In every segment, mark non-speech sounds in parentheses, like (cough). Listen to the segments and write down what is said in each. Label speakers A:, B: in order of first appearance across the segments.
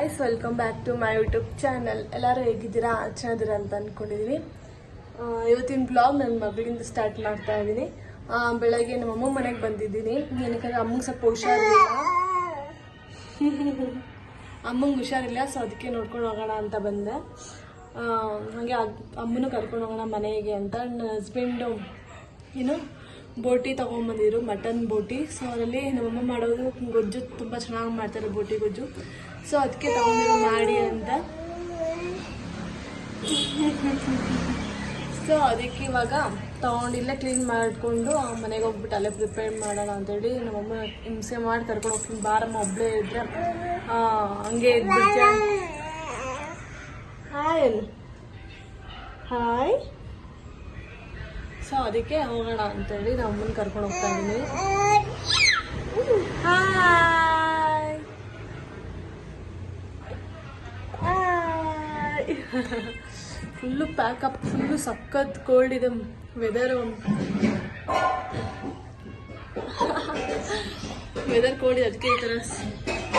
A: Guys welcome back to my YouTube channel ಎಲ್ಲರೂ ಹೇಗಿದ್ದೀರಾ? ಚೆನ್ನಾಗಿದ್ದೀರಾ ಅಂತ ಅಂದ್ಕೊಂಡಿದ್ದೀನಿ ಇವತ್ತಿನ ಬ್ಲಾಗ್ ನನ್ನ ಮಗಳಿಂದ ಸ್ಟಾರ್ಟ್ ಮಾಡ್ತಾ ಇದ್ದೀನಿ ಬೆಳಗ್ಗೆ ನಮ್ಮ ಅಮ್ಮ ಮನೆಗೆ ಬಂದಿದ್ದೀನಿ. ಏನಕ್ಕೆ ಅಮ್ಮಂಗೆ ಸ್ವಲ್ಪ ಹುಷಾರಿಲ್ಲ. ಅಮ್ಮಂಗೆ ಹುಷಾರಿಲ್ಲ ಸೊ ಅದಕ್ಕೆ ನೋಡ್ಕೊಂಡು ಹೋಗೋಣ ಅಂತ ಬಂದೆ. ಹಾಗೆ ಅಮ್ಮನೂ ಕರ್ಕೊಂಡು ಹೋಗೋಣ ಮನೆಗೆ ಅಂತ. ನನ್ನ ಹಸ್ಬೆಂಡು ಏನು, ಬೋಟಿ ತೊಗೊಂಬಂದಿದ್ರು ಮಟನ್ ಬೋಟಿ. ಸೊ ಅದರಲ್ಲಿ ನಮ್ಮಮ್ಮ ಮಾಡೋದು ಗೊಜ್ಜು, ತುಂಬ ಚೆನ್ನಾಗಿ ಮಾಡ್ತಾರೆ ಬೋಟಿ ಗೊಜ್ಜು. ಸೊ ಅದಕ್ಕೆ ತಗೊಂಡಿರೋ ಮಾಡಿ ಅಂತ. ಸೊ ಅದಕ್ಕೆ ಇವಾಗ ತೊಗೊಂಡಿಲ್ಲೇ ಕ್ಲೀನ್ ಮಾಡಿಕೊಂಡು ಮನೆಗೆ ಹೋಗ್ಬಿಟ್ಟು ಅಲ್ಲೇ ಪ್ರಿಪೇರ್ ಮಾಡೋಣ ಅಂತೇಳಿ ನಮ್ಮಮ್ಮ ಹಿಂಸೆ ಮಾಡಿ ಕರ್ಕೊಂಡು ಹೋಗ್ತೀನಿ. ಬಾರಮ್ಮ ಒಬ್ಬಳೇ ಇದ್ರೆ. ಆ, ಹಂಗೆ ಇದ್ಬಿಟ್ಟೆ ಹಾಯ್ ಹಾಯ್ ಸೊ ಅದಕ್ಕೆ ಹೋಗೋಣ ಅಂತೇಳಿ ನಮ್ಮ ಅಮ್ಮನ ಕರ್ಕೊಂಡು ಹೋಗ್ತಾ ಇದ್ದೀನಿ. ಫುಲ್ಲು ಪ್ಯಾಕಪ್ ಫುಲ್ಲು ಸಖತ್ ಕೋಲ್ಡ್ ಇದೆ ವೆದರು ವೆದರ್ ಕೋಲ್ಡ್ ಇದೆ ಅದಕ್ಕೆ ಈ ಥರ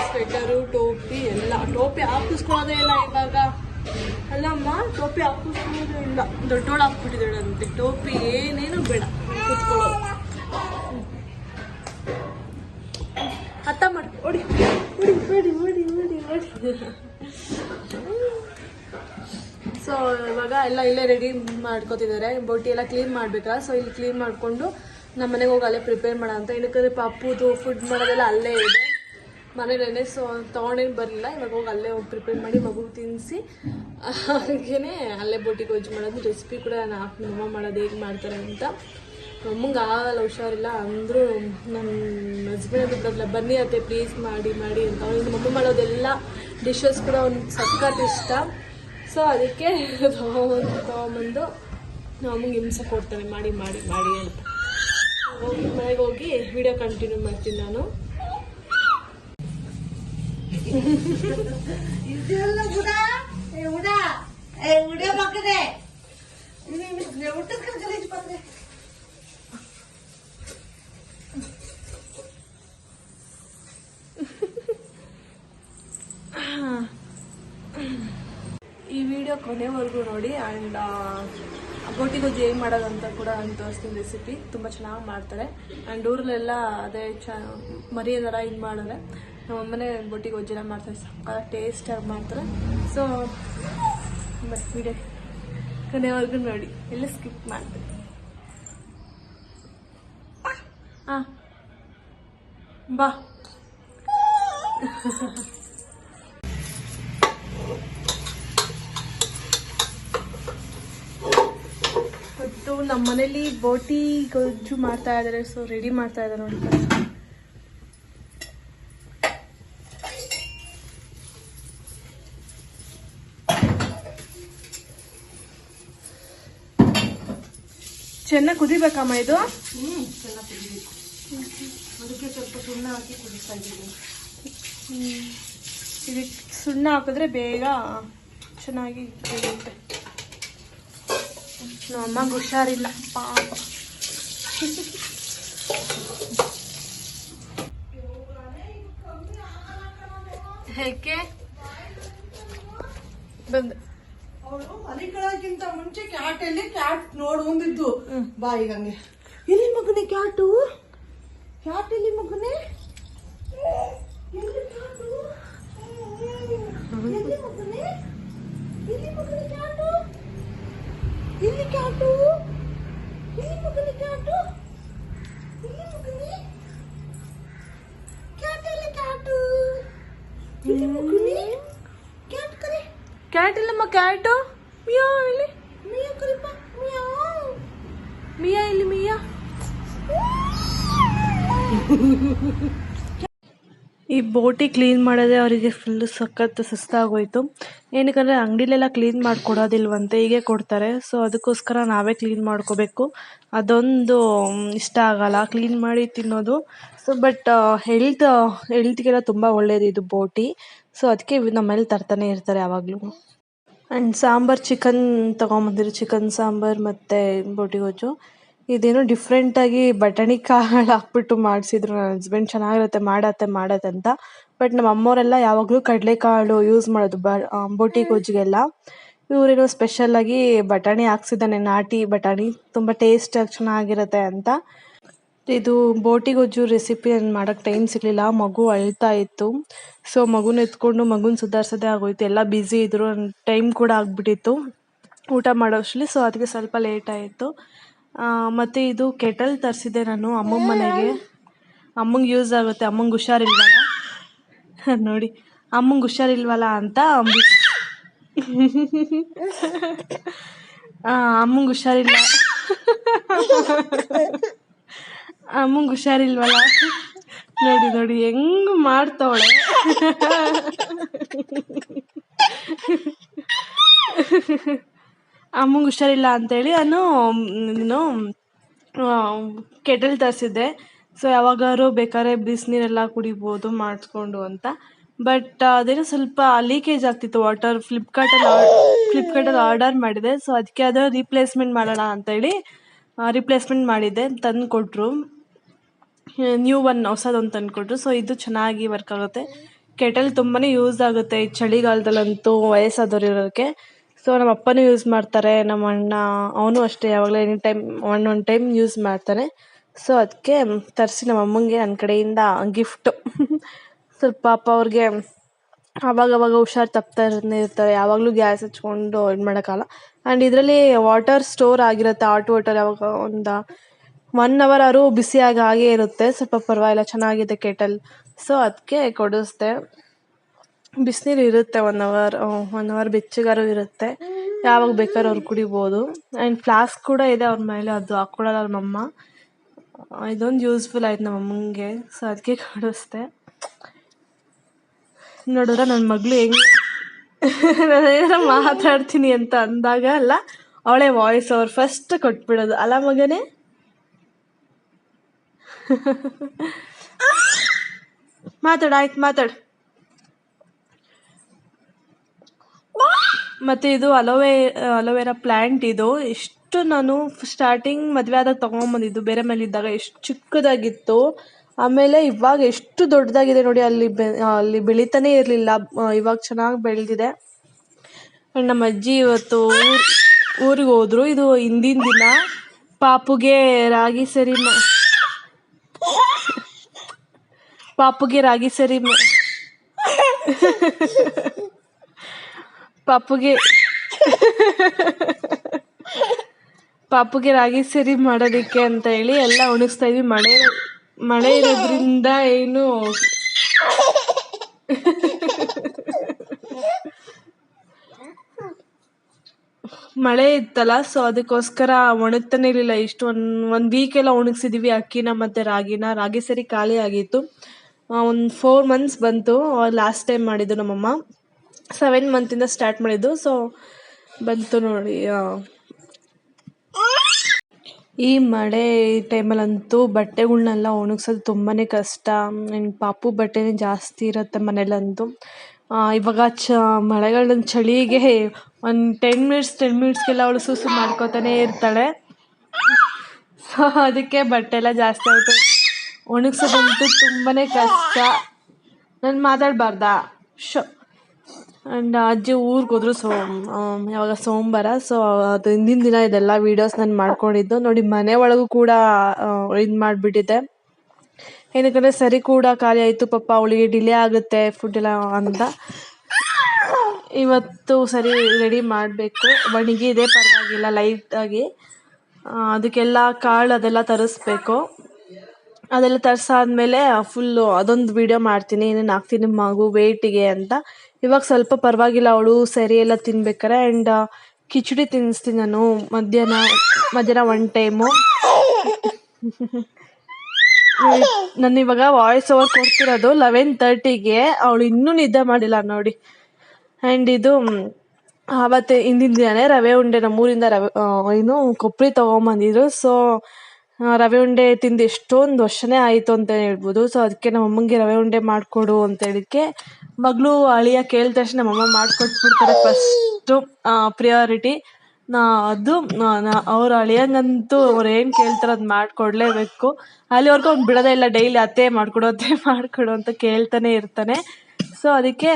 A: ಸ್ವೆಟರು ಟೋಪಿ ಎಲ್ಲ ಟೋಪಿ ಹಾಕಿಸ್ಕೊಳೋದೇ ಇಲ್ಲ ಇವಾಗ ಅಲ್ಲಮ್ಮ ಟೋಪಿ ಹಾಕಿಸ್ಕೊಳೋದೇ ಇಲ್ಲ ದೊಡ್ಡೋಳು ಹಾಕ್ಬಿಟ್ಟಿದ್ದಾಳಂತೆ ಟೋಪಿ ಏನೇನು ಬೇಡ ಕೂತ್ಕೊಳ್ಳೋದು ಹತ್ತ ಮಾಡಿ ಓಡಿ ಓಡಿ ಓಡಿ ಓಡಿ ಓಡಿ ಓಡಿ ಸೊ ಇವಾಗ ಎಲ್ಲ ಇಲ್ಲೇ ರೆಡಿ ಮಾಡ್ಕೋತಿದ್ದಾರೆ. ಬೋಟಿ ಎಲ್ಲ ಕ್ಲೀನ್ ಮಾಡ್ಬೇಕಾ? ಸೊ ಇಲ್ಲಿ ಕ್ಲೀನ್ ಮಾಡಿಕೊಂಡು ನಮ್ಮ ಮನೆಗೆ ಹೋಗಿ ಅಲ್ಲೇ ಪ್ರಿಪೇರ್ ಮಾಡೋ ಅಂತ. ಏನಕ್ಕಂದ್ರೆ ಪಪ್ಪುದು ಫುಡ್ ಮಾಡೋದೆಲ್ಲ ಅಲ್ಲೇ ಇದೆ. ಮನೇಲೇ ಸೊ ತೊಗೊಂಡೇನು ಬರಲಿಲ್ಲ. ಇವಾಗ ಹೋಗಿ ಅಲ್ಲೇ ಹೋಗಿ ಪ್ರಿಪೇರ್ ಮಾಡಿ ಮಗು ತಿನ್ನಿಸಿ ಹಾಗೇ ಅಲ್ಲೇ ಬೋಟಿ ಗೊಜ್ಜು ಮಾಡೋದು. ರೆಸಿಪಿ ಕೂಡ ನಾನು ಹಾಕಿ ನಮ್ಮ ಮಾಡೋದು ಹೇಗೆ ಮಾಡ್ತಾರೆ ಅಂತ. ನಮ್ಮಂಗೆ ಆಗಲ್ಲ, ಹುಷಾರಿಲ್ಲ. ಅಂದರೂ ನಮ್ಮ ಹಸ್ಬೆಂಡ್ ಬಿಟ್ಟಲ್ಲ ಬನ್ನಿ ಅತ್ತೆ ಪ್ಲೀಸ್ ಮಾಡಿ ಮಾಡಿ ಅಂತ. ಅವ್ನಿಗೆ ಮಗು ಮಾಡೋದೆಲ್ಲ ಡಿಶಸ್ ಕೂಡ ಅವ್ನಿಗೆ ಸಖತ್ ಇಷ್ಟ. ಸೊ ಅದಕ್ಕೆ ತೊಗೊಂಡು ತೊಗೊಂಬಂದು ನಮಗೆ ಹಿಂಸೆ ಕೊಡ್ತಾರೆ ಮಾಡಿ ಮಾಡಿ ಮಾಡಿ ಅಂತ. ಹೋಗಿ, ಮನೆಗೆ ಹೋಗಿ ವಿಡಿಯೋ ಕಂಟಿನ್ಯೂ ಮಾಡ್ತೀನಿ ನಾನು.
B: ಏ ವಿಡಿಯೋ ಮಕ್ಕಳೇ ಊಟದ ಬಂದ್ರೆ
A: ಈ ವಿಡಿಯೋ ಕೊನೆವರೆಗೂ ನೋಡಿ ಆ್ಯಂಡ್ ಗೋಟಿ ಗೊಜ್ಜು ಹೇಗೆ ಮಾಡೋದಂತ ಕೂಡ ನಾನು ತೋರಿಸ್ತೀನಿ ರೆಸಿಪಿ ತುಂಬ ಚೆನ್ನಾಗಿ ಮಾಡ್ತಾರೆ. ಆ್ಯಂಡ್ ಊರಲ್ಲೆಲ್ಲ ಅದೇ ಚ ಮರಿ ಥರ ಇದು ಮಾಡಿದ್ರೆ ನಮ್ಮ ಗೋಟಿ ಗೊಜ್ಜೆಲ್ಲ ಮಾಡ್ತಾರೆ. ಸಕ್ಕ ಟೇಸ್ಟಾಗಿ ಮಾಡ್ತಾರೆ. ಸೊ ಬಟ್ ವಿಡಿಯೋ ಕೊನೆವರೆಗೂ ನೋಡಿ. ಎಲ್ಲ ಸ್ಕಿಪ್ ಮಾಡ್ತೀನಿ ಹಾಂ ಬಾ. (laughs) ಮತ್ತು ನಮ್ಮ ಮನೇಲಿ ಬೋಟಿ ಗೊಜ್ಜು ಮಾಡ್ತಾ ಇದ್ದಾರೆ ಸೊ ರೆಡಿ ಮಾಡ್ತಾ ಇದ್ದಾರೆ ನೋಡಿ. ಚೆನ್ನಾಗಿ ಕುದಿಬೇಕಮ್ಮ ಇದು?
B: ಅದಕ್ಕೆ ಸ್ವಲ್ಪ ಸುಣ್ಣ ಹಾಕಿ ಕುದಿಸ್ತಾ ಇದ್ದೀನಿ.
A: ಇದಕ್ಕೆ ಸುಣ್ಣ ಹಾಕಿದ್ರೆ ಬೇಗ ಚೆನ್ನಾಗಿ ಕುದಿಯುತ್ತೆ ನಮ್ಮ ಅಮ್ಮಗೆ ಹುಷಾರಿಲ್ಲ ಪಾಪ ಹೇಗೆ? ಬಂದ.
B: ಅವಳು ಮನೆ ಕಳಕ್ಕಿಂತ ಮುಂಚೆ ಕ್ಯಾಟ್ ಅಲ್ಲಿ ಕ್ಯಾಟ್ ನೋಡ್ ಬಂದಿದ್ದು ಬಾಯಿಗಂಗೆ ಇಲ್ಲಿ ಮಗನೇ ಕ್ಯಾಟು? ಕ್ಯಾಟ್ ಇಲ್ಲಿ ಮಗನೇ ಎಲ್ಲಿ ಮಗನೇ? ಎಲ್ಲಿ ಮಗನೇ ಕ್ಯಾಟು? ಎಲ್ಲಿ ಕ್ಯಾಟು ಎಲ್ಲಿ ಮಗನೇ ಕ್ಯಾಟು ಎಲ್ಲಿ ಮಗನೇ ಕ್ಯಾಟ್ ಎಲ್ಲಿ ಕ್ಯಾಟು ಎಲ್ಲಿ ಮಗನೇ ಕ್ಯಾಟ್ ಕರೆ
A: ಕ್ಯಾಟ್ ಇಲ್ಲಮ್ಮ ಕ್ಯಾಟು ಮಿಯಾ ಇಲ್ಲಿ
B: ಮಿಯಾ ಕರಿಪ ಮಿಯಾವ್
A: ಮಿಯಾ ಇಲ್ಲಿ ಮಿಯಾ ಈ ಬೋಟಿ ಕ್ಲೀನ್ ಮಾಡೋದೇ ಅವರಿಗೆ ಫುಲ್ ಸಖತ್ ಸುಸ್ತಾಗೋಯ್ತು. ಏನಕ್ಕಂದರೆ ಅಂಗಡಿಲೆಲ್ಲ ಕ್ಲೀನ್ ಮಾಡಿಕೊಡೋದಿಲ್ವಂತೆ, ಹೀಗೆ ಕೊಡ್ತಾರೆ. ಸೊ ಅದಕ್ಕೋಸ್ಕರ ನಾವೇ ಕ್ಲೀನ್ ಮಾಡ್ಕೋಬೇಕು. ಅದೊಂದು ಇಷ್ಟ ಆಗಲ್ಲ. ಕ್ಲೀನ್ ಮಾಡಿ ತಿನ್ನೋದು. ಸೊ ಬಟ್ ಹೆಲ್ತ್ ಹೆಲ್ತ್ಗೆಲ್ಲ ತುಂಬ ಒಳ್ಳೇದು ಇದು ಬೋಟಿ. ಸೊ ಅದಕ್ಕೆ ನಮ್ಮಲ್ಲಿ ತರ್ತಾನೆ ಇರ್ತಾರೆ ಯಾವಾಗಲೂ. ಆ್ಯಂಡ್ ಸಾಂಬಾರ್ ಚಿಕನ್ ತೊಗೊಂಬಂದಿರು ಚಿಕನ್ ಸಾಂಬಾರ್ ಮತ್ತು ಬೋಟಿ ಗೊಜ್ಜು. ಇದೇನೋ ಡಿಫ್ರೆಂಟಾಗಿ ಬಟಾಣಿ ಕಾಳು ಹಾಕ್ಬಿಟ್ಟು ಮಾಡಿಸಿದ್ರು ನನ್ನ ಹಸ್ಬೆಂಡ್ ಚೆನ್ನಾಗಿರುತ್ತೆ ಮಾಡತ್ತೆ ಮಾಡತ್ತೆ ಅಂತ. ಬಟ್ ನಮ್ಮ ಅಮ್ಮವರೆಲ್ಲ ಯಾವಾಗಲೂ ಕಡಲೆಕಾಳು ಯೂಸ್ ಮಾಡೋದು ಬ ಬೋಟಿ ಗೊಜ್ಜಿಗೆಲ್ಲ. ಇವರೇನೋ ಸ್ಪೆಷಲ್ಲಾಗಿ ಬಟಾಣಿ ಹಾಕ್ಸಿದ್ದಾನೆ ನಾಟಿ ಬಟಾಣಿ. ತುಂಬ ಟೇಸ್ಟಾಗಿ ಚೆನ್ನಾಗಿರುತ್ತೆ ಅಂತ. ಇದು ಬೋಟಿ ಗೊಜ್ಜು ರೆಸಿಪಿ ನಾನು ಮಾಡೋಕ್ಕೆ ಟೈಮ್ ಸಿಗಲಿಲ್ಲ. ಮಗು ಅಳ್ತಾ ಇತ್ತು. ಸೊ ಮಗುನ ಎತ್ಕೊಂಡು ಮಗುನ ಸುಧಾರಿಸೋದೇ ಆಗೋಯ್ತು. ಎಲ್ಲ ಬ್ಯುಸಿ ಇದ್ದರು ಟೈಮ್ ಕೂಡ ಆಗ್ಬಿಟ್ಟಿತ್ತು. ಊಟ ಮಾಡೋಷ್ಟರಲ್ಲಿ ಸೊ ಅದಕ್ಕೆ ಸ್ವಲ್ಪ ಲೇಟ್ ಆಯಿತು. ಮತ್ತು ಇದು ಕೆಟಲ್ ತರಿಸಿದ್ದೆ ನಾನು ಅಮ್ಮನ ಮನೆಗೆ. ಅಮ್ಮಂಗೆ ಯೂಸ್ ಆಗುತ್ತೆ, ಅಮ್ಮಂಗೆ ಹುಷಾರಿಲ್ವಲ್ಲ? (laughs) ನೋಡಿ, ಅಮ್ಮಂಗೆ ಹುಷಾರಿಲ್ವಲ್ಲ ಅಂತ (laughs) ಅಮ್ಮಂಗೆ ಹುಷಾರಿಲ್ಲ. (laughs) ಅಮ್ಮಂಗೆ ಹುಷಾರಿಲ್ವಲ್ಲ? ನೋಡಿ ನೋಡಿ, ಹೆಂಗ್ ಮಾಡ್ತಾವಳೆ? ಅಮ್ಮಂಗೆ ಹುಷಾರಿಲ್ಲ ಅಂತೇಳಿ ನಾನು ಏನು ಕೆಟಲ್ ತರಿಸಿದ್ದೆ. ಸೊ ಯಾವಾಗಾದ್ರು ಬೇಕಾದ್ರೆ ಬಿಸಿನೀರೆಲ್ಲ ಕುಡಿಬೋದು, ಮಾಡಿಸ್ಕೊಂಡು ಅಂತ. ಬಟ್ ಅದೇನೋ ಸ್ವಲ್ಪ ಲೀಕೇಜ್ ಆಗ್ತಿತ್ತು ವಾಟರ್ ಫ್ಲಿಪ್ಕಾರ್ಟಲ್ಲಿ ಫ್ಲಿಪ್ಕಾರ್ಟಲ್ಲಿ ಆರ್ಡರ್ ಮಾಡಿದೆ. ಸೊ ಅದಕ್ಕೆ ಅದು ರೀಪ್ಲೇಸ್ಮೆಂಟ್ ಮಾಡೋಣ ಅಂತೇಳಿ ರಿಪ್ಲೇಸ್ಮೆಂಟ್ ಮಾಡಿದ್ದೆ. ತಂದು ಕೊಟ್ಟರು ನ್ಯೂ ಒನ್ ಹೊಸದೊಂದು ತಂದುಕೊಟ್ರು. ಸೊ ಇದು ಚೆನ್ನಾಗಿ ವರ್ಕ್ ಆಗುತ್ತೆ. ಕೆಟಲ್ ತುಂಬಾ ಯೂಸ್ ಆಗುತ್ತೆ ಈ ಚಳಿಗಾಲದಲ್ಲಂತೂ ವಯಸ್ಸಾದವ್ರು ಇರೋಕ್ಕೆ ಸೊ ನಮ್ಮ ಅಪ್ಪನೂ ಯೂಸ್ ಮಾಡ್ತಾರೆ, ನಮ್ಮ ಅಣ್ಣ, ಅವನು ಅಷ್ಟೇ, ಯಾವಾಗಲೂ any time one one time use ಮಾಡ್ತಾನೆ. ಸೊ ಅದಕ್ಕೆ ತರಿಸಿ ನಮ್ಮ ಅಮ್ಮಂಗೆ ನನ್ನ ಕಡೆಯಿಂದ ಗಿಫ್ಟು (laughs) ಸ್ವಲ್ಪ ಪಾಪ ಅವ್ರಿಗೆ ಅವಾಗ ಹುಷಾರು ತಪ್ತಾ ಇರ್ತಾರೆ, ಯಾವಾಗಲೂ ಗ್ಯಾಸ್ ಹಚ್ಕೊಂಡು ಇದು ಮಾಡೋಕ್ಕಲ್ಲ ಆ್ಯಂಡ್ ಇದರಲ್ಲಿ ವಾಟರ್ ಸ್ಟೋರ್ ಆಗಿರುತ್ತೆ ಹಾಟ್ ವಾಟರ್ ಯಾವಾಗ ಒಂದು ಒನ್ ಅವರ್ ಅವರು ಬಿಸಿಯಾಗಿ ಹಾಗೇ ಇರುತ್ತೆ. ಸ್ವಲ್ಪ ಪರವಾಗಿಲ್ಲ, ಚೆನ್ನಾಗಿದೆ ಕೆಟಲ್. ಸೊ ಅದಕ್ಕೆ ಕೊಡಿಸ್ದೆ. ಬಿಸಿನೀರು ಇರುತ್ತೆ ಒನ್ ಅವರ್ ಒನ್ ಅವರ್ ಬೆಚ್ಚಗಾರು ಇರುತ್ತೆ. ಯಾವಾಗ ಬೇಕಾದ್ರೂ ಅವ್ರು ಕುಡಿಬೋದು. ಆ್ಯಂಡ್ ಫ್ಲಾಸ್ಕ್ ಕೂಡ ಇದೆ ಅವ್ರ ಮೇಲೆ, ಅದು ಹಾಕ್ಕೊಡಲ್ಲ ಅವ್ರ ಅಮ್ಮ ಇದೊಂದು ಯೂಸ್ಫುಲ್ ಆಯ್ತು ನಮ್ಮ ಅಮ್ಮಂಗೆ. ಸೊ ಅದಕ್ಕೆ ಕೊಡಿಸ್ದೆ ನೋಡಿದ್ರೆ ನನ್ನ ಮಗಳು ಹೆಂಗ್ (laughs) ನಾನು ಏನಾರ ಮಾತಾಡ್ತೀನಿ ಅಂತ ಅಂದಾಗ ಅಲ್ಲ, ಅವಳೇ ವಾಯ್ಸ್ ಅವ್ರು ಫಸ್ಟ್ ಕೊಟ್ಬಿಡೋದು. ಅಲ್ಲ ಮಗನೇ? (laughs) ಮಾತಾಡು, ಆಯ್ತು ಮಾತಾಡು. ಮತ್ತು ಇದು ಅಲೋವೆ ಅಲೋವೆರಾ ಪ್ಲ್ಯಾಂಟ್ ಇದು ಎಷ್ಟು ನಾನು ಸ್ಟಾರ್ಟಿಂಗ್ ಮದುವೆ ಆದಾಗ ತೊಗೊಂಬಂದಿದ್ದು, ಬೇರೆ ಮನೇಲಿ ಇದ್ದಾಗ ಎಷ್ಟು ಚಿಕ್ಕದಾಗಿತ್ತು, ಆಮೇಲೆ ಇವಾಗ ಎಷ್ಟು ದೊಡ್ಡದಾಗಿದೆ ನೋಡಿ ಅಲ್ಲಿ ಬೆ ಅಲ್ಲಿ ಬೆಳೀತಾನೆ ಇರಲಿಲ್ಲ ಇವಾಗ ಚೆನ್ನಾಗಿ ಬೆಳೆದಿದೆ. ನಮ್ಮ ಅಜ್ಜಿ ಇವತ್ತು ಊರಿಗೆ ಹೋದ್ರು, ಇದು ಹಿಂದಿನ ದಿನ ಪಾಪುಗೆ ರಾಗಿ ಸರಿ ಮ ಪಾಪುಗೆ ರಾಗಿ ಸರಿ ಮಾ (laughs) ಪಾಪುಗೆ ಪಾಪುಗೆ ರಾಗಿ ಸರಿ ಮಾಡೋದಕ್ಕೆ ಅಂತ ಹೇಳಿ ಎಲ್ಲ ಒಣಗಿಸ್ತಾ ಇದ್ವಿ. ಮಳೆ ಮಳೆ ಇರೋದ್ರಿಂದ ಏನು ಮಳೆ ಇತ್ತಲ್ಲ ಸೊ ಅದಕ್ಕೋಸ್ಕರ ಒಣಗ್ತಾನೆ ಇರಲಿಲ್ಲ. ಇಷ್ಟು ಒಂದು, ಒಂದ್ ವೀಕ್ ಎಲ್ಲ ಒಣಗಿಸಿದೀವಿ ಅಕ್ಕಿನ ಮತ್ತೆ ರಾಗಿನ. ರಾಗಿ ಸರಿ ಖಾಲಿ ಆಗಿತ್ತು. ಒಂದು ಫೋರ್ ಮಂತ್ಸ್ ಬಂತು. ಲಾಸ್ಟ್ ಟೈಮ್ ಮಾಡಿದ್ದು ನಮ್ಮಮ್ಮ. ಸೆವೆನ್ ಮಂತಿಂದ ಸ್ಟಾರ್ಟ್ ಮಾಡಿದ್ದು ಸೊ ಬಂತು ನೋಡಿ. ಈ ಮಳೆ ಟೈಮಲ್ಲಂತೂ ಬಟ್ಟೆಗಳನ್ನೆಲ್ಲ ಒಣಗಿಸೋದು ತುಂಬಾ ಕಷ್ಟ. ನಿನ್ನ ಪಾಪು ಬಟ್ಟೆನೇ ಜಾಸ್ತಿ ಇರುತ್ತೆ ಮನೇಲಂತೂ ಇವಾಗ ಚ, ಮಳೆಗಾಲದ ಚಳಿಗೆ ಒಂದು ಟೆನ್ ಮಿನಿಟ್ಸ್ ಟೆನ್ ಮಿನಿಟ್ಸ್ಗೆಲ್ಲ ಅವಳು ಸುಸು ಮಾಡ್ಕೋತಾನೆ ಇರ್ತಾಳೆ. ಸೊ ಅದಕ್ಕೆ ಬಟ್ಟೆ ಎಲ್ಲ ಜಾಸ್ತಿ ಆಗುತ್ತೆ ಒಣಗ್ಸೋದಂತೂ ತುಂಬಾ ಕಷ್ಟ. ನಾನು ಮಾತಾಡಬಾರ್ದಾ? ಶೋ. ಆ್ಯಂಡ್ ಅಜ್ಜಿ ಊರಿಗೆ ಹೋದ್ರು ಸೋ ಯಾವಾಗ ಸೋಮವಾರ. ಸೊ ಅದು ಹಿಂದಿನ ದಿನ ಇದೆಲ್ಲ ವೀಡಿಯೋಸ್ ನಾನು ಮಾಡ್ಕೊಂಡಿದ್ದು. ನೋಡಿ, ಮನೆ ಒಳಗೂ ಕೂಡ ಇದು ಮಾಡಿಬಿಟ್ಟಿದ್ದೆ. ಏನಕ್ಕಂದರೆ ಸರಿ ಕೂಡ ಖಾಲಿ ಆಯಿತು. ಪಾಪ ಅವಳಿಗೆ ಡಿಲೇ ಆಗುತ್ತೆ ಫುಡ್ ಎಲ್ಲ ಅಂತ. ಇವತ್ತು ಸರಿ ರೆಡಿ ಮಾಡಬೇಕು. ಒಣಗಿದೆ ಪರವಾಗಿಲ್ಲ ಲೈಟಾಗಿ ಅದಕ್ಕೆಲ್ಲ ಕಾಳು ಅದೆಲ್ಲ ತರಿಸ್ಬೇಕು. ಅದೆಲ್ಲ ತರಿಸಾದ್ಮೇಲೆ ಫುಲ್ಲು ಅದೊಂದು ವಿಡಿಯೋ ಮಾಡ್ತೀನಿ. ಏನೇನು ಹಾಕ್ತೀನಿ ಮಗು ವೇಟಿಗೆ ಅಂತ. ಇವಾಗ ಸ್ವಲ್ಪ ಪರವಾಗಿಲ್ಲ, ಅವಳು ಸರಿ ಎಲ್ಲ ತಿನ್ಬೇಕಾರೆ. ಆ್ಯಂಡ್ ಕಿಚಡಿ ತಿನ್ನಿಸ್ತೀನಿ ನಾನು ಮಧ್ಯಾಹ್ನ ಮಧ್ಯಾಹ್ನ ಒನ್ ಟೈಮು ನಾನು ಇವಾಗ ವಾಯ್ಸ್ ಓವರ್ ಕೊಡ್ತಿರೋದು ಲೆವೆನ್ ತರ್ಟಿಗೆ ಅವಳು ಇನ್ನೂ ನಿದ್ದೆ ಮಾಡಿಲ್ಲ ನೋಡಿ. ಆ್ಯಂಡ್ ಇದು ಆವತ್ತು, ಹಿಂದಿನ ದಿನನೇ ರವೆ ಉಂಡೆ ನಮ್ಮೂರಿಂದ ರವೆ ಏನು ಕೊಬ್ಬರಿ ತೊಗೊಂಬಂದಿದ್ರು. ಸೊ ರವೆ ಉಂಡೆ ತಿಂದು ಎಷ್ಟೊಂದು ವರ್ಷನೇ ಆಯಿತು ಅಂತ ಹೇಳ್ಬೋದು. ಸೊ ಅದಕ್ಕೆ ನಮ್ಮ ಅಮ್ಮಂಗೆ ರವೆ ಉಂಡೆ ಮಾಡಿಕೊಡು ಅಂತ ಹೇಳಿಕ್ಕೆ ಮಗಳು ಅಳಿಯ ಕೇಳಿದ ತಕ್ಷಣ ನಮ್ಮಮ್ಮ ಮಾಡಿಕೊಟ್ಬಿಡ್ತಾರೆ ಫಸ್ಟು ಪ್ರಿಯಾರಿಟಿ ನಾ, ಅದು ಅವ್ರ ಅಳಿಯಂಗಂತೂ ಅವ್ರು ಏನು ಕೇಳ್ತಾರೆ ಅದು ಮಾಡಿಕೊಡ್ಲೇಬೇಕು. ಅಲ್ಲಿವರೆಗೂ ಅವ್ನು ಬಿಡೋದೇ ಇಲ್ಲ, ಡೈಲಿ ಅತ್ತೆ ಮಾಡಿಕೊಡು ಅತ್ತೆ (laughs) ಮಾಡಿಕೊಡು ಅಂತ ಕೇಳ್ತಾನೆ ಇರ್ತಾನೆ. ಸೊ ಅದಕ್ಕೆ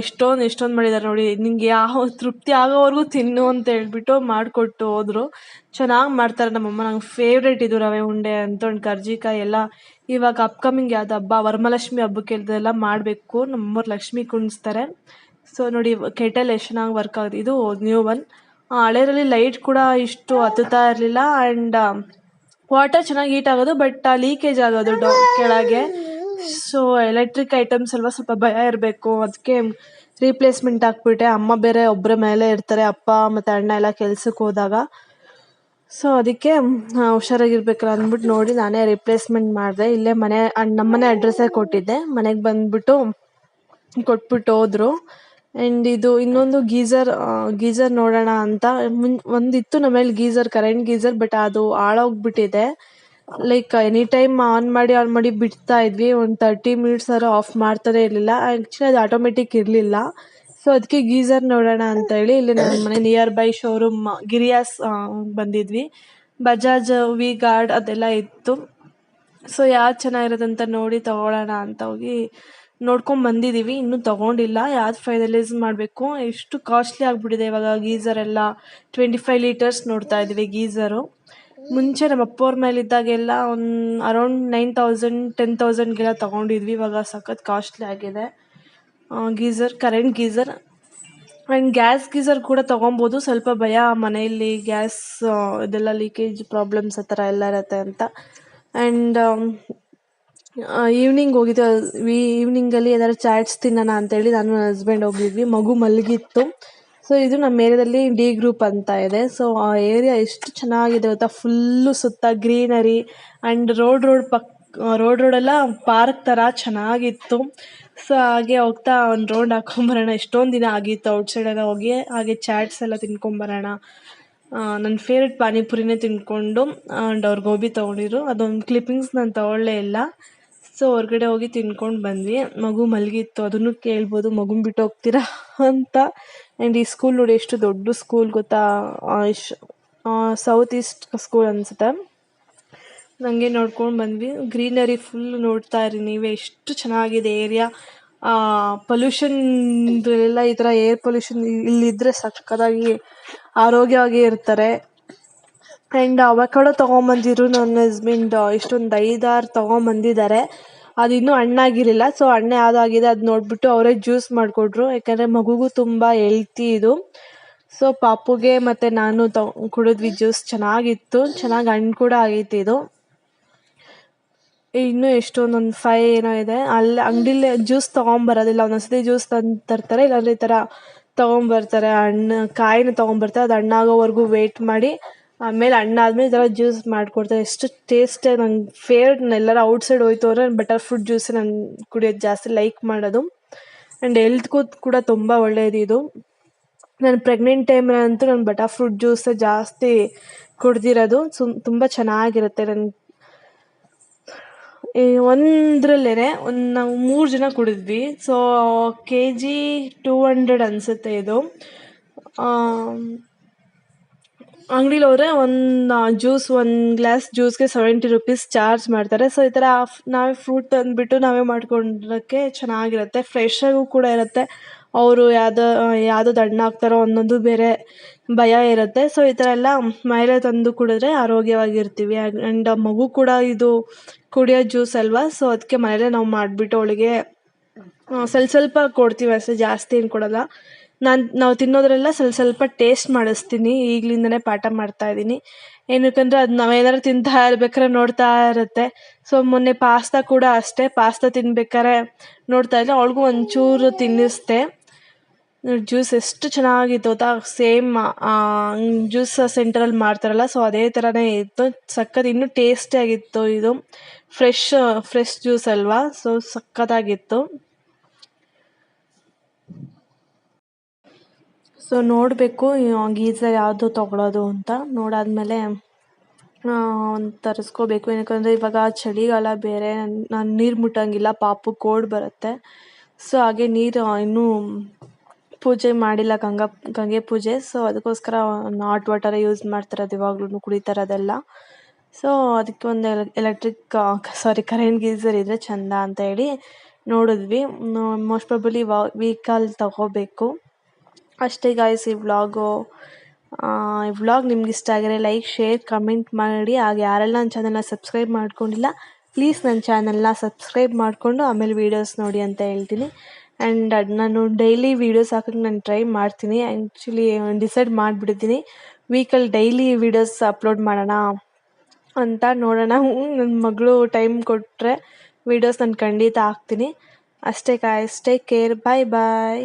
A: ಎಷ್ಟೊಂದು ಎಷ್ಟೊಂದು ಮಾಡಿದ್ದಾರೆ ನೋಡಿ, ನಿಂಗೆ ಯಾವ ತೃಪ್ತಿ ಆಗೋವರೆಗೂ ತಿನ್ನು ಅಂತ ಹೇಳ್ಬಿಟ್ಟು ಮಾಡಿಕೊಟ್ಟು ಹೋದ್ರು. ಚೆನ್ನಾಗಿ ಮಾಡ್ತಾರೆ ನಮ್ಮಮ್ಮ, ನಂಗೆ ಫೇವ್ರೇಟ್ ಇದು ರವೆ ಉಂಡೆ ಅಂತ ಒಂದು ಕರ್ಜಿಕಾಯಿ ಎಲ್ಲ. ಇವಾಗ ಅಪ್ಕಮಿಂಗ್ ಯಾವ್ದು ಹಬ್ಬ, ವರಮಹಾಲಕ್ಷ್ಮಿ ಹಬ್ಬಕ್ಕೆ ಎಲ್ಲ ಮಾಡಬೇಕು. ನಮ್ಮೂರು ಲಕ್ಷ್ಮಿ ಕುಣಿಸ್ತಾರೆ. ಸೊ ನೋಡಿ ಕೆಟಲ್ ಎಷ್ಟು ಚೆನ್ನಾಗಿ ವರ್ಕ್ ಆಗುತ್ತೆ ಇದು ನ್ಯೂ ಒನ್ ಹಳೆಯರಲ್ಲಿ ಲೈಟ್ ಕೂಡ ಇಷ್ಟು ಹತ್ತುತ್ತಾ ಇರಲಿಲ್ಲ. ಆ್ಯಂಡ್ ವಾಟರ್ ಚೆನ್ನಾಗಿ ಹೀಟ್ ಆಗೋದು ಬಟ್ ಲೀಕೇಜ್ ಆಗೋದು ಡೋ, ಕೆಳಗೆ. ಸೊ ಎಲೆಕ್ಟ್ರಿಕ್ ಐಟಮ್ಸ್ ಅಲ್ವಾ ಸ್ವಲ್ಪ ಭಯ ಇರಬೇಕು. ಅದಕ್ಕೆ ರೀಪ್ಲೇಸ್ಮೆಂಟ್ ಹಾಕ್ಬಿಟ್ಟೆ. ಅಮ್ಮ ಬೇರೆ ಒಬ್ಬರ ಮೇಲೆ ಇರ್ತಾರೆ, ಅಪ್ಪ ಮತ್ತು ಅಣ್ಣ ಎಲ್ಲ ಕೆಲ್ಸಕ್ಕೆ ಹೋದಾಗ. ಸೊ ಅದಕ್ಕೆ ಹುಷಾರಾಗಿರ್ಬೇಕಲ್ಲ ಅಂದ್ಬಿಟ್ಟು ನೋಡಿ ನಾನೇ ರಿಪ್ಲೇಸ್ಮೆಂಟ್ ಮಾಡಿದೆ. ಇಲ್ಲೇ ಮನೆ ನಮ್ಮನೆ ಅಡ್ರೆಸ್ಸೇ ಕೊಟ್ಟಿದ್ದೆ. ಮನೆಗೆ ಬಂದುಬಿಟ್ಟು ಕೊಟ್ಬಿಟ್ಟು ಹೋದರು. ಆ್ಯಂಡ್ ಇದು ಇನ್ನೊಂದು ಗೀಝರ್ ಗೀಝರ್ ನೋಡೋಣ ಅಂತ. ಮುನ್, ಒಂದಿತ್ತು ನಮ್ಮಲ್ಲಿ ಗೀಝರ್ ಕರೆಂಟ್ ಗೀಝರ್ ಬಟ್ ಅದು ಹಾಳೋಗ್ಬಿಟ್ಟಿದೆ. ಲೈಕ್ ಎನಿ ಟೈಮ್ ಆನ್ ಮಾಡಿ ಆನ್ ಮಾಡಿ ಬಿಡ್ತಾ ಇದ್ವಿ. ಒಂದು ತರ್ಟಿ ಮಿನಿಟ್ಸ್ ಆದ್ರೂ ಆಫ್ ಮಾಡ್ತಾನೆ ಇರಲಿಲ್ಲ. ಆ್ಯಕ್ಚುಲಿ ಅದು ಆಟೋಮೆಟಿಕ್ ಇರಲಿಲ್ಲ. ಸೊ ಅದಕ್ಕೆ ಗೀಝರ್ ನೋಡೋಣ ಅಂತ ಹೇಳಿ ಇಲ್ಲಿ ನಮ್ಮ ಮನೆ ನಿಯರ್ ಬೈ ಶೋರೂಮ್ ಗಿರಿಯಾಸ್ ಬಂದಿದ್ವಿ. ಬಜಾಜ್ ವಿ ಗಾರ್ಡ್ ಅದೆಲ್ಲ ಇತ್ತು. ಸೊ ಯಾವ್ದು ಚೆನ್ನಾಗಿರೋದಂತ ನೋಡಿ ತಗೊಳ್ಳೋಣ ಅಂತ ಹೋಗಿ ನೋಡ್ಕೊಂಡು ಬಂದಿದ್ದೀವಿ ಇನ್ನೂ ತಗೊಂಡಿಲ್ಲ. ಯಾವ್ದು ಫೈನಲೈಸ್ ಮಾಡಬೇಕು? ಎಷ್ಟು ಕಾಸ್ಟ್ಲಿ ಆಗಿಬಿಟ್ಟಿದೆ ಇವಾಗ ಗೀಝರ್ ಎಲ್ಲ. ಟ್ವೆಂಟಿ ಫೈವ್ ಲೀಟರ್ಸ್ ನೋಡ್ತಾ ಇದ್ದೀವಿ ಗೀಝರು ಮುಂಚೆ ನಮ್ಮ ಅಪ್ಪವ್ರ ಮೇಲೆ ಇದ್ದಾಗೆಲ್ಲ ಒಂದು ಅರೌಂಡ್ ನೈನ್ ತೌಸಂಡ್ ಟೆನ್ ತೌಸಂಡ್ಗೆಲ್ಲ ತೊಗೊಂಡಿದ್ವಿ. ಇವಾಗ ಸಖತ್ ಕಾಸ್ಟ್ಲಿ ಆಗಿದೆ. Geyser current geyser and gas geyser ಕೂಡ ತೊಗೊಬೋದು. ಸ್ವಲ್ಪ ಭಯ ಮನೆಯಲ್ಲಿ ಗ್ಯಾಸ್ ಇದೆಲ್ಲ ಲೀಕೇಜ್ ಪ್ರಾಬ್ಲಮ್ಸ್ ಆ ಥರ ಎಲ್ಲ ಇರುತ್ತೆ ಅಂತ. ಆ್ಯಂಡ್ ಈವ್ನಿಂಗ್ ಹೋಗಿದ್ದು ಈವ್ನಿಂಗಲ್ಲಿ ಏನಾದ್ರು ಚಾಟ್ಸ್ ತಿನ್ನೋಣ ಅಂತೇಳಿ ನಾನು ನನ್ನ ಹಸ್ಬೆಂಡ್ ಹೋಗಿದ್ವಿ. ಮಗು ಮಲಗಿತ್ತು. ಸೊ ಇದು ನಮ್ಮ ಏರಿಯಾದಲ್ಲಿ ಡಿ ಗ್ರೂಪ್ ಅಂತ ಇದೆ. ಸೊ ಆ ಏರಿಯಾ ಎಷ್ಟು ಚೆನ್ನಾಗಿದೆ ಗೊತ್ತಾ? ಫುಲ್ಲು ಸುತ್ತ ಗ್ರೀನರಿ ಆ್ಯಂಡ್ ರೋಡ್ ರೋಡ್ ಪಕ್ ರೋಡ್ ರೋಡೆಲ್ಲ ಪಾರ್ಕ್ ಥರ ಚೆನ್ನಾಗಿತ್ತು. ಸೊ ಹಾಗೆ ಹೋಗ್ತಾ ಒಂದು ರೌಂಡ್ ಹಾಕೊಂಬರೋಣ. ಎಷ್ಟೊಂದು ದಿನ ಆಗಿತ್ತು ಔಟ್ಸೈಡ್ ಎಲ್ಲ ಹೋಗಿ. ಹಾಗೆ ಚಾಟ್ಸ್ ಎಲ್ಲ ತಿನ್ಕೊಂಬರೋಣ. ನನ್ನ ಫೇವ್ರೆಟ್ ಪಾನಿಪುರಿನೇ ತಿಂದ್ಕೊಂಡು ಆ್ಯಂಡ್ ಅವ್ರ ಗೋಬಿ ತೊಗೊಂಡಿದ್ರು. ಅದೊಂದು ಕ್ಲಿಪ್ಪಿಂಗ್ಸ್ ನಾನು ತೊಗೊಳ್ಳೇ ಇಲ್ಲ. ಸೊ ಹೊರಗಡೆ ಹೋಗಿ ತಿನ್ಕೊಂಡು ಬಂದ್ವಿ. ಮಗು ಮಲಗಿತ್ತು. ಅದನ್ನು ಕೇಳ್ಬೋದು, ಮಗುನ ಬಿಟ್ಟು ಹೋಗ್ತೀರಾ ಅಂತ. ಆ್ಯಂಡ್ ಈ ಸ್ಕೂಲ್ ನೋಡಿ, ಎಷ್ಟು ದೊಡ್ಡ ಸ್ಕೂಲ್ ಗೊತ್ತಾ? ಸೌತ್ ಈಸ್ಟ್ ಸ್ಕೂಲ್ ಅನಿಸುತ್ತೆ. ನನಗೆ ನೋಡ್ಕೊಂಡು ಬಂದ್ವಿ. ಗ್ರೀನರಿ ಫುಲ್ ನೋಡ್ತಾ ಇರಿ ನೀವೇ. ಎಷ್ಟು ಚೆನ್ನಾಗಿದೆ ಏರಿಯಾ ಪೊಲ್ಯೂಷನ್ ಎಲ್ಲ ಈ ಥರ ಏರ್ ಪೊಲ್ಯೂಷನ್ ಇಲ್ಲಿದ್ದರೆ ಸಖತ್ತಾಗಿ ಆರೋಗ್ಯವಾಗಿ ಇರ್ತಾರೆ. ಆ್ಯಂಡ್ ಅವಕಾಡೋ ತೊಗೊಂಬಂದಿದ್ರು ನನ್ನ ಹಸ್ಬೆಂಡ್ ಇಷ್ಟೊಂದು ಐದಾರು ತೊಗೊಂಬಂದಿದ್ದಾರೆ. ಅದು ಇನ್ನೂ ಹಣ್ಣಾಗಿರಲಿಲ್ಲ. ಸೊ ಹಣ್ಣೆ ಯಾವುದಾಗಿದೆ ಅದು ನೋಡಿಬಿಟ್ಟು ಅವರೇ ಜ್ಯೂಸ್ ಮಾಡಿಕೊಟ್ರು. ಯಾಕಂದರೆ ಮಗುಗೂ ತುಂಬ ಹೆಲ್ತಿ ಇದು. ಸೊ ಪಾಪುಗೆ ಮತ್ತು ನಾನು ತೊ, ಕುಡಿದ್ವಿ ಜ್ಯೂಸ್ ಚೆನ್ನಾಗಿತ್ತು. ಚೆನ್ನಾಗಿ ಹಣ್ಣು ಕೂಡ ಆಗೈತೆ ಇದು. ಇನ್ನೂ ಎಷ್ಟೊಂದೊಂದು ಫೈ ಏನೋ ಇದೆ. ಅಲ್ಲಿ, ಅಂಗಡಿಲೇ ಜ್ಯೂಸ್ ತೊಗೊಂಬರೋದಿಲ್ಲ. ಒಂದೊಂದ್ಸತಿ ಜ್ಯೂಸ್ ತಂದು ತರ್ತಾರೆ, ಇಲ್ಲಾಂದ್ರೆ ಈ ಥರ ತೊಗೊಂಬರ್ತಾರೆ. ಹಣ್ಣು, ಕಾಯಿನ ತೊಗೊಂಬರ್ತಾರೆ. ಅದು ಹಣ್ಣಾಗೋವರೆಗೂ ವೆಯ್ಟ್ ಮಾಡಿ, ಆಮೇಲೆ ಹಣ್ಣಾದ್ಮೇಲೆ ಈ ಥರ ಜ್ಯೂಸ್ ಮಾಡಿಕೊಡ್ತಾರೆ. ಎಷ್ಟು ಟೇಸ್ಟ್ ನಂಗೆ ಫೇವ್ರೆಟ್ ಎಲ್ಲಾರು ಔಟ್ಸೈಡ್ ಹೋಯ್ತು ಅಂದರೆ ಬಟರ್ ಫ್ರೂಟ್ ಜ್ಯೂಸ್ ನಾನು ಕುಡಿಯೋದು ಜಾಸ್ತಿ ಲೈಕ್ ಮಾಡೋದು. ಆ್ಯಂಡ್ ಹೆಲ್ತ್ಗೂ ಕೂಡ ತುಂಬ ಒಳ್ಳೆಯದು ಇದು. ನಾನು ಪ್ರೆಗ್ನೆಂಟ್ ಟೈಮಲ್ಲಂತೂ ನಾನು ಬಟರ್ ಫ್ರೂಟ್ ಜ್ಯೂಸ್ ಜಾಸ್ತಿ ಕುಡ್ದಿರೋದು. ಸುಮ್ ತುಂಬ ಚೆನ್ನಾಗಿರುತ್ತೆ. ನನ್ನ ಈ ಒಂದರಲ್ಲೇನೆ ಒಂದು ನಾವು ಮೂರು ಜನ ಕುಡಿದ್ವಿ. So K G two hundred ಅನಿಸುತ್ತೆ ಇದು. ಅಂಗಡಿಲಿ ಹೋದ್ರೆ ಒಂದು ಜ್ಯೂಸ್ ಒಂದು ಗ್ಲಾಸ್ ಜ್ಯೂಸ್ಗೆ ಸೆವೆಂಟಿ ರುಪೀಸ್ ಚಾರ್ಜ್ ಮಾಡ್ತಾರೆ. ಸೊ ಈ ಥರ ನಾವೇ ಫ್ರೂಟ್ ತಂದುಬಿಟ್ಟು ನಾವೇ ಮಾಡ್ಕೊಂಡ್ರಕ್ಕೆ ಚೆನ್ನಾಗಿರುತ್ತೆ. ಫ್ರೆಶ್ಶಾಗೂ ಕೂಡ ಇರುತ್ತೆ. ಅವರು ಯಾವುದೋ ಯಾವ್ದು ದಣ್ಣ ಹಾಕ್ತಾರೋ ಅನ್ನೋದು ಬೇರೆ ಭಯ ಇರುತ್ತೆ. ಸೊ ಈ ಥರ ಎಲ್ಲ ಮೈಲೆ ತಂದು ಕುಡಿದ್ರೆ ಆರೋಗ್ಯವಾಗಿರ್ತೀವಿ. ಆ್ಯಂಡ್ ಮಗು ಕೂಡ ಇದು ಕುಡಿಯೋ ಜ್ಯೂಸ್ ಅಲ್ವಾ? ಸೊ ಅದಕ್ಕೆ ಮನೇಲೆ ನಾವು ಮಾಡಿಬಿಟ್ಟು ಅವಳಿಗೆ ಸ್ವಲ್ಪ ಸ್ವಲ್ಪ ಕೊಡ್ತೀವಿ. ಅಷ್ಟೇ ಜಾಸ್ತಿ ಏನು ಕೊಡೋಲ್ಲ. ನಾನು, ನಾವು ತಿನ್ನೋದ್ರೆಲ್ಲ ಸ್ವಲ್ಪ ಸ್ವಲ್ಪ ಟೇಸ್ಟ್ ಮಾಡಿಸ್ತೀನಿ. ಈಗಲಿಂದನೇ ಪಾಠ ಮಾಡ್ತಾ ಇದ್ದೀನಿ ಏನಕ್ಕಂದರೆ ಅದು ನಾವೇನಾದ್ರು ತಿಂತಾ ಇರ್ಬೇಕಾರೆ ನೋಡ್ತಾ ಇರುತ್ತೆ. ಸೊ ಮೊನ್ನೆ ಪಾಸ್ತಾ ಕೂಡ ಅಷ್ಟೇ. ಪಾಸ್ತಾ ತಿನ್ಬೇಕಾರೆ ನೋಡ್ತಾ ಇದ್ದೆ ಅವಳಿಗೂ ಒಂಚೂರು ತಿನ್ನಿಸ್ದೆ ಜ್ಯೂಸ್ ಎಷ್ಟು ಚೆನ್ನಾಗಿತ್ತು ಗೊತ್ತಾ? ಸೇಮ್ ಜ್ಯೂಸ್ ಸೆಂಟರಲ್ಲಿ ಮಾಡ್ತಾರಲ್ಲ ಸೊ ಅದೇ ಥರನೇ ಇತ್ತು. ಸಖತ್ ಇನ್ನೂ ಟೇಸ್ಟಿಯಾಗಿತ್ತು ಇದು. ಫ್ರೆಶ್ ಫ್ರೆಶ್ ಜ್ಯೂಸ್ ಅಲ್ವಾ? ಸೊ ಸಖತ್ತಾಗಿತ್ತು. ಸೊ ನೋಡಬೇಕು ಗೀಝರ್ ಯಾವುದು ತೊಗೊಳೋದು ಅಂತ. ನೋಡಾದಮೇಲೆ ಒಂದು ತರಿಸ್ಕೋಬೇಕು. ಏನಕ್ಕಂದರೆ, ಇವಾಗ ಚಳಿಗಾಲ ಬೇರೆ, ನಾನು ನೀರು ಮುಟ್ಟಂಗಿಲ್ಲ, ಪಾಪು ಕೋಲ್ಡ್ ಬರುತ್ತೆ. ಸೊ ಹಾಗೆ ನೀರು ಇನ್ನೂ ಪೂಜೆ ಮಾಡಿಲ್ಲ, ಗಂಗಾ ಗಂಗೆ ಪೂಜೆ. ಸೊ ಅದಕ್ಕೋಸ್ಕರ ಹಾಟ್ ವಾಟರ್ ಯೂಸ್ ಮಾಡ್ತಿರೋದು ಇವಾಗ್ಲೂ ಕುಡಿತಾರದೆಲ್ಲ. ಸೊ ಅದಕ್ಕೆ ಒಂದು ಎಲೆಕ್ಟ್ರಿಕ್ ಸಾರಿ ಕರೆಂಟ್ ಗೀಸರ್ ಇದ್ದರೆ ಚಂದ ಅಂತ ಹೇಳಿ ನೋಡಿದ್ವಿ. ಮೋಸ್ಟ್ ಪ್ರಾಬಲಿ ವೆಹಿಕಲ್ ತಗೋಬೇಕು. ಅಷ್ಟೇ ಗಾಯ್ಸ್ ಈ ವ್ಲಾಗು ಈ ವ್ಲಾಗ್ ನಿಮ್ಗೆ ಇಷ್ಟ ಆಗಿದ್ರೆ ಲೈಕ್ ಶೇರ್ ಕಮೆಂಟ್ ಮಾಡಿ. ಹಾಗೆ ಯಾರೆಲ್ಲ ನನ್ನ ಚಾನಲ್ನ ಸಬ್ಸ್ಕ್ರೈಬ್ ಮಾಡ್ಕೊಂಡಿಲ್ಲ ಪ್ಲೀಸ್ ನನ್ನ ಚಾನಲ್ನ ಸಬ್ಸ್ಕ್ರೈಬ್ ಮಾಡಿಕೊಂಡು ಆಮೇಲೆ ವೀಡಿಯೋಸ್ ನೋಡಿ ಅಂತ ಹೇಳ್ತೀನಿ. ಆ್ಯಂಡ್ ಅದು ನಾನು ಡೈಲಿ ವೀಡಿಯೋಸ್ ಹಾಕೋಕ್ಕೆ ನಾನು ಟ್ರೈ ಮಾಡ್ತೀನಿ. ಆ್ಯಕ್ಚುಲಿ ಡಿಸೈಡ್ ಮಾಡಿಬಿಡ್ತೀನಿ ವೀಕಲ್ಲಿ ಡೈಲಿ ವೀಡಿಯೋಸ್ ಅಪ್ಲೋಡ್ ಮಾಡೋಣ ಅಂತ ನೋಡೋಣ. ನನ್ನ ಮಗಳು ಟೈಮ್ ಕೊಟ್ಟರೆ ವೀಡಿಯೋಸ್ ನಾನು ಖಂಡಿತ ಹಾಕ್ತೀನಿ. ಅಷ್ಟೇ guys take care bye bye